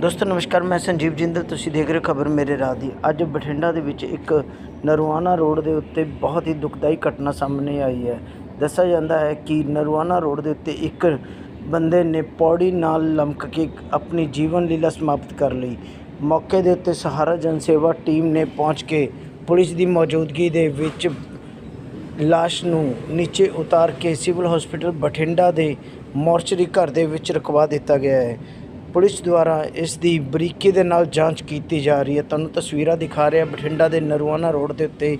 ਦੋਸਤੋ, ਨਮਸਕਾਰ, ਮੈਂ ਸੰਜੀਵ ਜਿੰਦਲ। ਤੁਸੀਂ ਦੇਖ ਰਹੇ ਹੋ ਖਬਰ ਮੇਰੇ ਰਾਹ ਦੀ। ਅੱਜ ਬਠਿੰਡਾ ਦੇ ਵਿੱਚ ਇੱਕ ਨਰਵਾਨਾ ਰੋਡ ਦੇ ਉੱਤੇ ਬਹੁਤ ਹੀ ਦੁਖਦਾਈ ਘਟਨਾ ਸਾਹਮਣੇ ਆਈ ਹੈ। ਦੱਸਿਆ ਜਾਂਦਾ ਹੈ ਕਿ ਨਰਵਾਨਾ ਰੋਡ ਦੇ ਉੱਤੇ ਇੱਕ ਬੰਦੇ ਨੇ ਪੌੜੀ ਨਾਲ ਲਮਕ ਕੇ ਆਪਣੀ ਜੀਵਨ ਲੀਲਾ ਸਮਾਪਤ ਕਰ ਲਈ। ਮੌਕੇ ਦੇ ਉੱਤੇ ਸਹਾਰਾ ਜਨ ਸੇਵਾ ਟੀਮ ਨੇ ਪਹੁੰਚ ਕੇ ਪੁਲਿਸ ਦੀ ਮੌਜੂਦਗੀ ਦੇ ਵਿੱਚ ਲਾਸ਼ ਨੂੰ ਨੀਚੇ ਉਤਾਰ ਕੇ ਸਿਵਲ ਹਸਪੀਟਲ ਬਠਿੰਡਾ ਦੇ ਮੋਰਚਰੀ ਘਰ ਦੇ ਵਿੱਚ ਰਖਵਾ ਦਿੱਤਾ ਗਿਆ ਹੈ। ਪੁਲਿਸ ਦੁਆਰਾ ਇਸ ਦੀ ਬਰੀਕੀ ਦੇ ਨਾਲ ਜਾਂਚ ਕੀਤੀ ਜਾ ਰਹੀ ਹੈ। ਤੁਹਾਨੂੰ ਤਸਵੀਰਾਂ ਦਿਖਾ ਰਿਹਾ ਬਠਿੰਡਾ ਦੇ ਨਰਵਾਨਾ ਰੋਡ ਦੇ ਉੱਤੇ,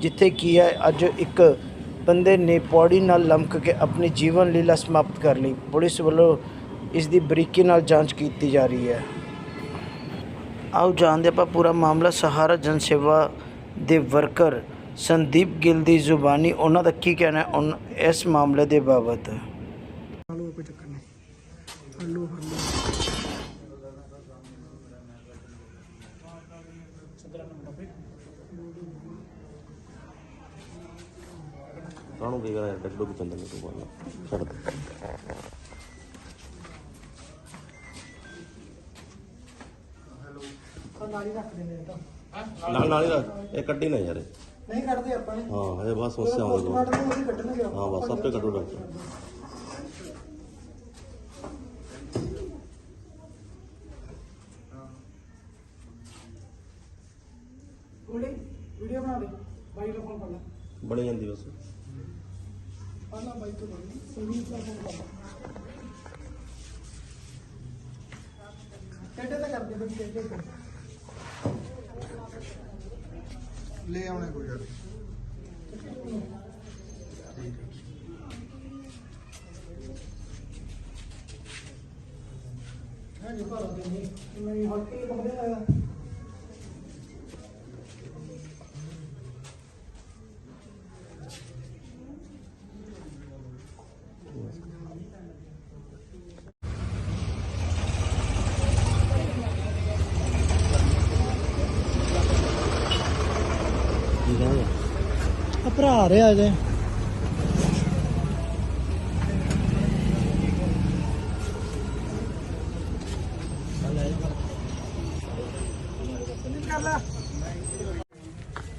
ਜਿੱਥੇ ਕੀ ਹੈ, ਅੱਜ ਇੱਕ ਬੰਦੇ ਨੇ ਪੌੜੀ ਨਾਲ ਲਮਕ ਕੇ ਆਪਣੀ ਜੀਵਨ ਲੀਲਾ ਸਮਾਪਤ ਕਰ ਲਈ। ਪੁਲਿਸ ਵੱਲੋਂ ਇਸ ਦੀ ਬਰੀਕੀ ਨਾਲ ਜਾਂਚ ਕੀਤੀ ਜਾ ਰਹੀ ਹੈ। ਆਓ ਜਾਣਦੇ ਆਪਾਂ ਪੂਰਾ ਮਾਮਲਾ। ਸਹਾਰਾ ਜਨ ਸੇਵਾ ਦੇ ਵਰਕਰ ਸੰਦੀਪ ਗਿੱਲ ਦੀ ਜ਼ੁਬਾਨੀ, ਉਹਨਾਂ ਦਾ ਕੀ ਕਹਿਣਾ ਹੈ ਇਸ ਮਾਮਲੇ ਦੇ ਬਾਬਤ? ਹਲੋ, ਕੋਈ ਚੱਕਰ ਨਹੀਂ। Hello hello. ਕਾਹਨੂੰ ਕੀ ਕਰਾਂ ਡੱਡੂ ਕੀ ਚੰਦਨ ਤੂੰ ਬੋਲ ਛੱਡ ਦੇ। ਨਾਲੀ ਰੱਖ ਦਿੰਦੇ ਆ ਤਾਂ। ਨਾਲ ਨਾਲ ਹੀ ਰੱਖ, ਇਹ ਕੱਢੀ ਨਾ ਯਾਰ ਇਹ। ਨਹੀਂ ਕੱਢਦੇ ਆਪਾਂ। ਨੇ ਹਾਂ ਇਹ ਬਸ ਉਸੇ ਆਉਂਦੇ ਨੂੰ ਹਾਂ ਬਸ ਆਪੇ ਕੱਢੋ ਡਾਕਟਰ। ਗੋਲੀ ਵੀਡੀਓ ਬਣਾ ਦੇ। ਬਾਈ ਦਾ ਫੋਨ ਕਰ ਲੈ। ਬਣੀ ਜਾਂਦੀ ਬਸ। ਆਲਾ ਬਾਈ ਤੋਂ ਬਣੀ। ਸੰਗੀਤ ਦਾ ਫੋਨ ਕਰ ਲੈ। ਕਿਹੜੇ ਤਾਂ ਕਰਦੇ ਬਈ ਤੇ। ਲੈ ਆਉਣੇ ਕੋਈ ਯਾਰ ਹਾਂ। ਜੀ ਭਾਰਤ ਦੇ। ਨਹੀਂ ਮੈਂ ਹਲਕੀ ਬੰਦੇ ਆਇਆ ਕੀ ਕਹਾਂਗੇ ਆ ਭਰਾ ਰਿਹਾ ਜੇ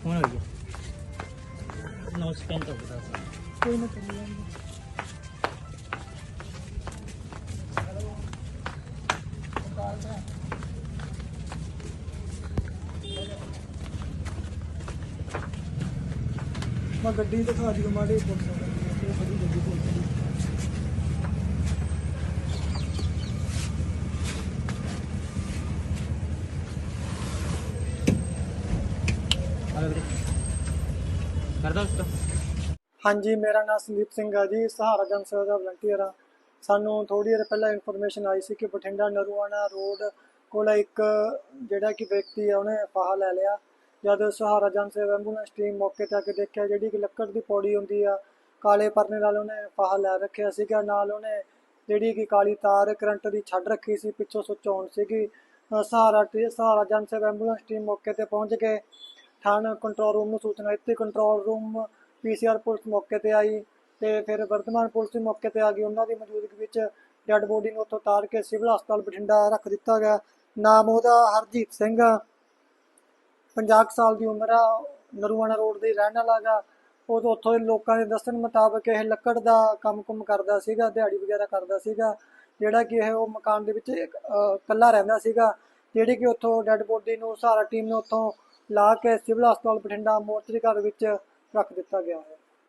ਹੁਣ ਹੋ ਗਿਆ ਨੋ ਸਪੈਂਟ ਹੋ ਗਿਆ ਕੋਈ ਨਾ ਕਰੀ ਜਾਂਦੇ ਮੈਂ ਗੱਡੀ ਦਿਖਾ ਦਿਓ ਮਾੜੇ ਵਾਲੇ ਇਹ ਬੜੀ ਗੱਡੀ ਪੁਲਿਸ ਦੀ ਕਰਦਾ ਉਸਕਾ ਹਾਂਜੀ ਮੇਰਾ ਨਾਮ ਸੰਦੀਪ ਸਿੰਘ ਆ ਜੀ ਸਹਾਰਾ ਜਨ ਸੇਵਾ ਦਾ ਵਲੰਟੀਅਰ ਆ। ਸਾਨੂੰ ਥੋੜੀ ਦੇਰ ਪਹਿਲਾਂ ਇਨਫੋਰਮੇਸ਼ਨ ਆਈ ਸੀ ਕਿ ਬਠਿੰਡਾ ਨਰੂਆਣਾ ਰੋਡ ਕੋਲ ਇੱਕ ਜਿਹੜਾ ਕਿ ਵਿਅਕਤੀ ਆ ਉਹਨੇ ਫਾਹਾ ਲੈ ਲਿਆ। ਜਦ ਸਹਾਰਾ ਜਨ ਸੇਵਾ ਐਂਬੂਲੈਂਸ ਟੀਮ ਮੌਕੇ ਤੇ ਆ ਕੇ ਦੇਖਿਆ ਜਿਹੜੀ ਕਿ ਲੱਕੜ ਦੀ ਪੌੜੀ ਹੁੰਦੀ ਆ, ਕਾਲੇ ਪਰਨੇ ਨਾਲ ਉਹਨੇ ਫਾਹਾ ਲੈ ਰੱਖਿਆ ਸੀਗਾ, ਨਾਲ ਉਹਨੇ ਜਿਹੜੀ ਕਿ ਕਾਲੀ ਤਾਰ ਕਰੰਟ ਦੀ ਛੱਡ ਰੱਖੀ ਸੀ, ਪਿੱਛੋਂ ਸੁੱਚ ਆਉਣ ਸੀਗੀ। ਸਹਾਰਾ ਟੀ, ਸਹਾਰਾ ਜਨ ਸੇਵਾ ਐਂਬੂਲੈਂਸ ਟੀਮ ਮੌਕੇ ਤੇ ਪਹੁੰਚ ਕੇ ਥਾਣਾ ਕੰਟਰੋਲ ਰੂਮ ਨੂੰ ਸੂਚਨਾ ਦਿੱਤੀ ਕੰਟਰੋਲ ਰੂਮ ਪੀਸੀਆਰ ਪੁਲਿਸ ਮੌਕੇ ਤੇ ਆਈ ਤੇ ਫਿਰ ਵਰਤਮਾਨ ਪੁਲਿਸ ਮੌਕੇ ਤੇ ਆ ਗਈ। ਉਹਨਾਂ ਦੀ ਮੌਜੂਦਗੀ ਵਿੱਚ ਡੈੱਡ ਬੋਡੀ ਨੂੰ ਉੱਥੋਂ ਉਤਾਰ ਕੇ ਸਿਵਲ ਹਸਪਤਾਲ ਬਠਿੰਡਾ ਰੱਖ ਦਿੱਤਾ ਗਿਆ। ਨਾਮ ਉਹਦਾ ਹਰਜੀਤ ਸਿੰਘ। 50 ਕੁ ਸਾਲ ਦੀ ਉਮਰ ਆ, ਨਰੂਆਣਾ ਰੋਡ ਦੇ ਰਹਿਣ ਵਾਲਾ ਗਾ। ਉਹ ਉੱਥੋਂ ਦੇ ਲੋਕਾਂ ਦੇ ਦੱਸਣ ਮੁਤਾਬਕ ਇਹ ਲੱਕੜ ਦਾ ਕੰਮ-ਕੁਮ ਕਰਦਾ ਸੀਗਾ, ਦਿਹਾੜੀ ਵਗੈਰਾ ਕਰਦਾ ਸੀਗਾ। ਜਿਹੜਾ ਕਿ ਇਹ ਉਹ ਮਕਾਨ ਦੇ ਵਿੱਚ ਇਕੱਲਾ ਰਹਿੰਦਾ ਸੀਗਾ, ਜਿਹੜੀ ਕਿ ਉੱਥੋਂ ਡੈੱਡ ਬੋਡੀ ਨੂੰ ਸਹਾਰਾ ਟੀਮ ਨੇ ਉੱਥੋਂ ਲਾ ਕੇ ਸਿਵਲ ਹਸਪਤਾਲ ਬਠਿੰਡਾ ਮੋਰਚਰੀ ਘਰ ਵਿੱਚ ਰੱਖ ਦਿੱਤਾ ਗਿਆ ਹੈ।